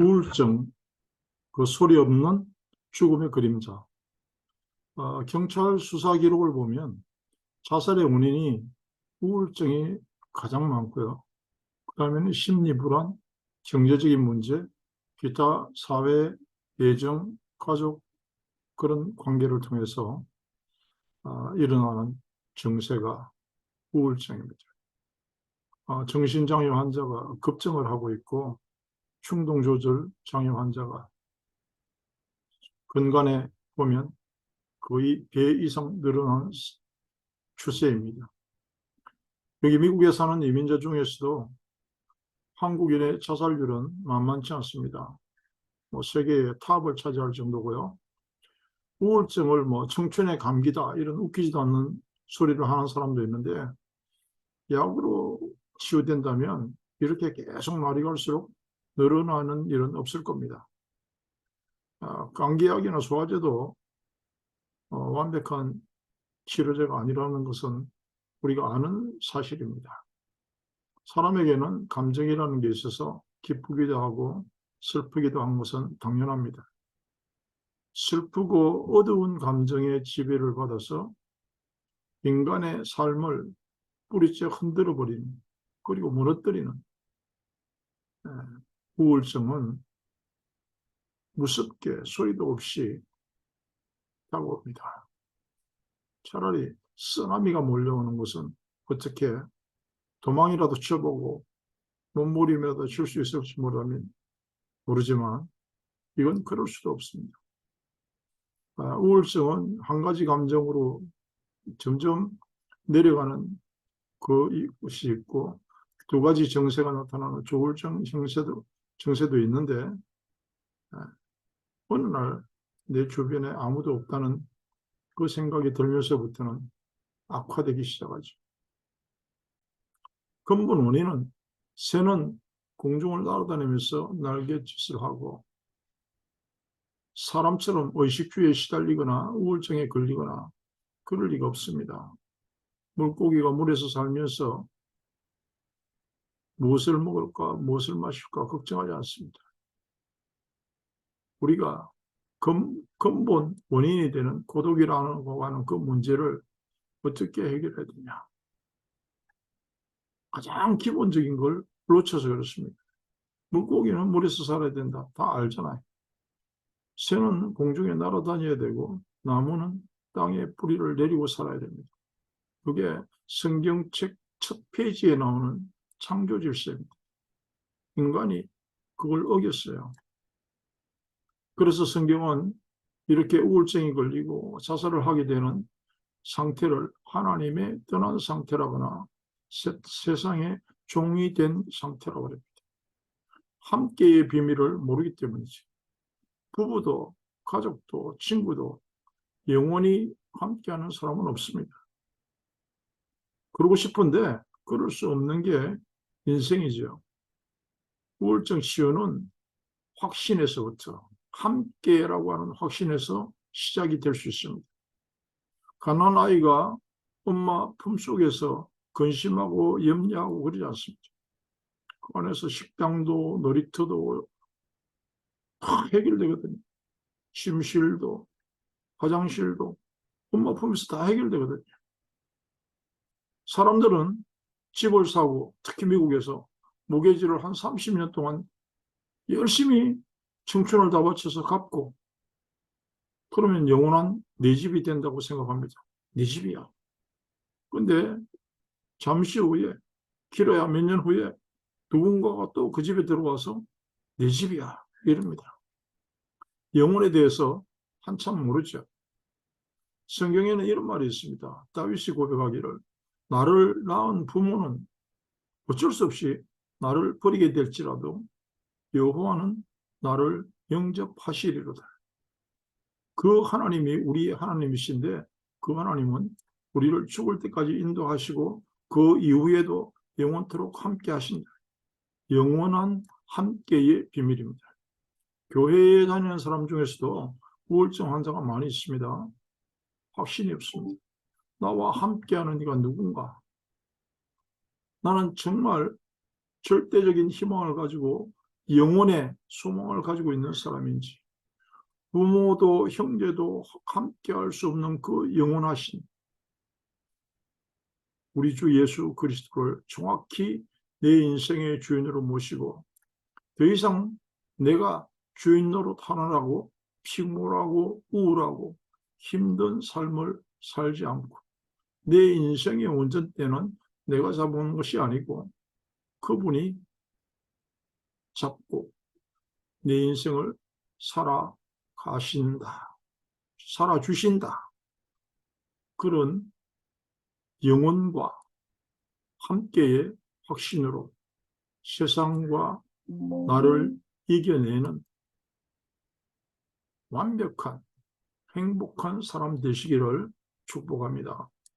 우울증, 그 소리 없는 죽음의 그림자. 어, 경찰 수사 기록을 보면 자살의 원인이 우울증이 가장 많고요. 그 다음에는 심리 불안, 경제적인 문제, 기타 사회, 예정, 가족 그런 관계를 통해서 아, 일어나는 증세가 우울증입니다. 아, 정신장애 환자가 급증을 하고 있고 충동조절 장애 환자가 근간에 보면 거의 배 이상 늘어난 추세입니다. 여기 미국에 사는 이민자 중에서도 한국인의 자살률은 만만치 않습니다. 뭐 세계의 탑을 차지할 정도고요. 우울증을 뭐 청춘의 감기다 이런 웃기지도 않는 소리를 하는 사람도 있는데 약으로 치유된다면 이렇게 계속 날이 갈수록 늘어나는 일은 없을 겁니다. 아, 감기약이나 소화제도 어, 완벽한 치료제가 아니라는 것은 우리가 아는 사실입니다. 사람에게는 감정이라는 게 있어서 기쁘기도 하고 슬프기도 한 것은 당연합니다. 슬프고 어두운 감정의 지배를 받아서 인간의 삶을 뿌리째 흔들어 버리는 그리고 무너뜨리는 에, 우울증은 무섭게 소리도 없이 다가옵니다. 차라리 쓰나미가 몰려오는 것은 어떻게 도망이라도 쳐보고 몸부림이라도 칠 수 있을지 모르면 모르지만 이건 그럴 수도 없습니다. 아, 우울증은 한 가지 감정으로 점점 내려가는 그것이 있고 두 가지 증세가 나타나는 조울증 증세도 증세도 있는데 아, 어느 날 내 주변에 아무도 없다는 그 생각이 들면서부터는 악화되기 시작하죠. 근본 원인은 새는 공중을 날아다니면서 날개짓을 하고 사람처럼 의식주의에 시달리거나 우울증에 걸리거나 그럴 리가 없습니다. 물고기가 물에서 살면서 무엇을 먹을까, 무엇을 마실까 걱정하지 않습니다. 우리가 근, 근본 원인이 되는 고독이라는 거 하는 그 문제를 어떻게 해결해야 되냐. 가장 기본적인 걸 놓쳐서 그렇습니다. 물고기는 물에서 살아야 된다. 다 알잖아요. 새는 공중에 날아다녀야 되고 나무는 땅에 뿌리를 내리고 살아야 됩니다. 그게 성경책 첫 페이지에 나오는 창조 질서입니다. 인간이 그걸 어겼어요. 그래서 성경은 이렇게 우울증이 걸리고 자살을 하게 되는 상태를 하나님의 떠난 상태라거나 세, 세상에 종이 된 상태라고 합니다. 함께의 비밀을 모르기 때문이죠. 부부도 가족도 친구도 영원히 함께하는 사람은 없습니다. 그러고 싶은데 그럴 수 없는 게 인생이죠. 우울증 치유는 확신에서부터 함께라고 하는 확신에서 시작이 될 수 있습니다. 가난 아이가 엄마 품속에서 근심하고 염려하고 그러지 않습니다. 그 안에서 식당도 놀이터도 다 해결되거든요. 침실도 화장실도 엄마 품에서 다 해결되거든요. 사람들은 집을 사고 특히 미국에서 모계지를 한 30년 동안 열심히 청춘을 다 바쳐서 갚고 그러면 영원한 내 집이 된다고 생각합니다. 내 집이야. 근데 잠시 후에 길어야 몇 년 후에 누군가가 또 그 집에 들어와서 내 집이야 이럽니다. 영혼에 대해서 한참 모르죠. 성경에는 이런 말이 있습니다. 다윗이 고백하기를 나를 낳은 부모는 어쩔 수 없이 나를 버리게 될지라도 여호와는 나를 영접하시리로다. 그 하나님이 우리의 하나님이신데 그 하나님은 우리를 죽을 때까지 인도하시고 그 이후에도 영원토록 함께 하신다. 영원한 함께의 비밀입니다. 교회에 다니는 사람 중에서도 우울증 환자가 많이 있습니다. 확신이 없습니다. 나와 함께하는 이가 누군가? 나는 정말 절대적인 희망을 가지고 영혼의 소망을 가지고 있는 사람인지 부모도 형제도 함께 할 수 없는 그 영원하신 우리 주 예수 그리스도를 정확히 내 인생의 주인으로 모시고 더 이상 내가 주인 노릇 하느라고 피곤하고 우울하고 힘든 삶을 살지 않고 내 인생의 운전대는 내가 잡은 것이 아니고 그분이 잡고 내 인생을 살아가신다. 살아주신다. 그런 영혼과 함께의 확신으로 세상과 나를 이겨내는 완벽한 행복한 사람 되시기를 축복합니다.